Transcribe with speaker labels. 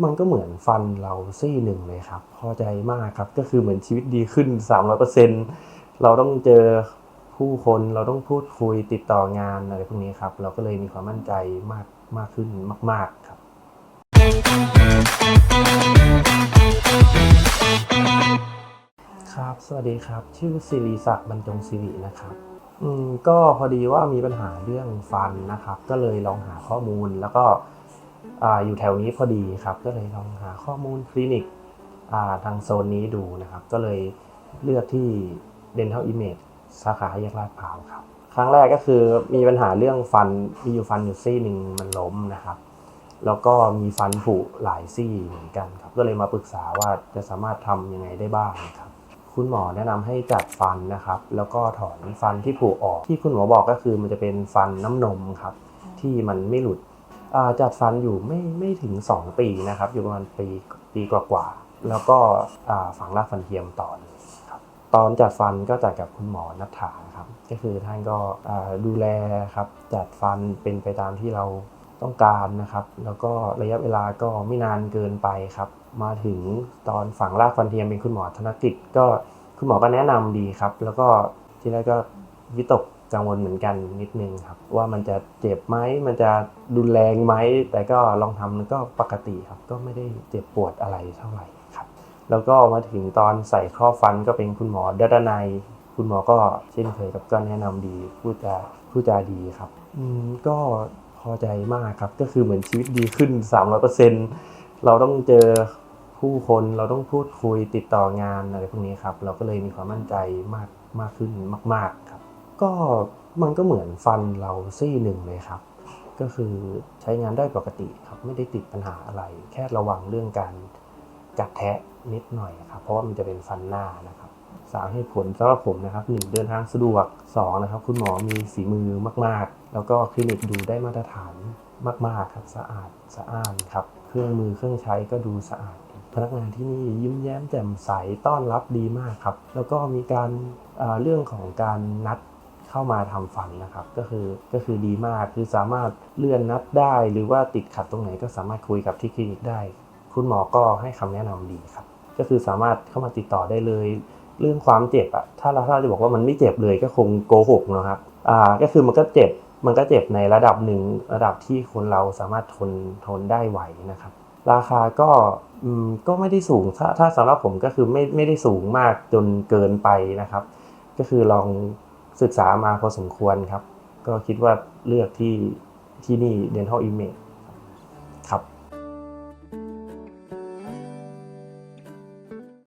Speaker 1: มันก็เหมือนฟันเราซี่หนึ่งเลยครับ พอใจมากครับ ก็คือเหมือนชีวิตดีขึ้น 300%เราต้องเจอผู้คนเราต้องพูดคุยติดต่องานอะไรพวกนี้ครับ เราก็เลยมีความมั่นใจมากมากขึ้นมาก ๆครับ ครับ สวัสดีครับ ชื่อสิริศักดิ์บรรจงสิรินะครับอืมก็พอดีว่ามีปัญหาเรื่องฟันนะครับ ก็เลยลองหาข้อมูลแล้วก็ ออยู่แถวนี้พอดีครับ ก็เลยลองหาข้อมูลคลินิกาทางโซนนี้ดูนะครับ ก็เลยเลือกที่ Dental Image สาขาแยกลาดพร้าวครับ ครั้งแรกก็คือมีปัญหาเรื่องฟันมีอยู่ฟันอยู่ซี่หนึ่งมันล้มนะครับ แล้วก็มีฟันผุหลายซี่เหมือนกันครับ ก็เลยมาปรึกษาว่าจะสามารถทำยังไงได้บ้างครับ คุณหมอแนะนำให้จัดฟันนะครับ แล้วก็ถอนฟันที่ผุออก ที่คุณหมอบอกก็คือมันจะเป็นฟันน้ำนมครับ ที่มันไม่หลุด จัดฟันอยู่ไม่ไม่ถึง 2 ปีนะครับ อยู่ประมาณปีปีกว่าๆแล้วก็ฝังรากฟันเทียมต่อเลยครับตอนจัดฟันก็จัดกับคุณหมอนัทธาครับ ก็คือท่านก็ดูแลครับจัดฟันเป็นไปตามที่เราต้องการนะครับ แล้วก็ระยะเวลาก็ไม่นานเกินไปครับ มาถึงตอนฝังรากฟันเทียมเป็นคุณหมอธนกิจ ก็คุณหมอก็แนะนำดีครับ แล้วก็ทีแรกก็วิตก กังวลเหมือนกันนิดนึงครับ ว่ามันจะเจ็บไหมมันจะรุนแรงไหมแต่ก็ลองทำมันก็ปกติครับ ก็ไม่ได้เจ็บปวดอะไรเท่าไหร่ครับ แล้วก็มาถึงตอนใส่ครอบฟันก็เป็นคุณหมอดัดนัยคุณหมอก็เช่นเคยกับก็แนะนำดีพูดจาพูดจาดีครับอืมก็พอใจมากครับ ก็คือเหมือนชีวิตดีขึ้น 300%เราต้องเจอผู้คนเราต้องพูดคุยติดต่องานอะไรพวกนี้ครับ เราก็เลยมีความมั่นใจมากมากขึ้นมาก ๆครับ ก็มันก็เหมือนฟันเราซี่หนึ่งเลยครับ ก็คือใช้งานได้ปกติครับ ไม่ได้ติดปัญหาอะไร แค่ระวังเรื่องการกัดแทะนิดหน่อยครับ เพราะว่ามันจะเป็นฟันหน้านะครับสามเหตุผลสำหรับผมนะครับหนึ่งเดินทางสะดวกสองนะครับ คุณหมอมีฝีมือมาก ๆ แล้วก็คลินิกดูได้มาตรฐานมาก ๆ ครับ สะอาดสะอ้านครับ เครื่องมือเครื่องใช้ก็ดูสะอาด พนักงานที่นี่ยิ้มแย้มแจ่มใสต้อนรับดีมากครับ แล้วก็มีการเรื่องของการนัด เข้ามาทำฟันนะครับ ก็คือก็คือดีมากคือสามารถเลื่อนนัดได้ หรือว่าติดขัดตรงไหนก็สามารถคุยกับที่คลินิกได้ คุณหมอก็ให้คำแนะนำดีครับ ก็คือสามารถเข้ามาติดต่อได้เลย เรื่องความเจ็บอะถ้าเราถ้าจะบอกว่ามันไม่เจ็บเลยก็คงโกหกนะครับอ่าก็คือมันก็เจ็บมันก็เจ็บในระดับหนึ่งระดับที่คนเราสามารถทนทนได้ไหวนะครับ ราคาก็อืมก็ไม่ได้สูงถ้าถ้าสำหรับผมก็คือไม่ไม่ได้สูงมากจนเกินไปนะครับ ก็คือลอง ศึกษามาพอสมควรครับ ก็คิดว่าเลือกที่ที่นี่เดนทัลอิมเมจ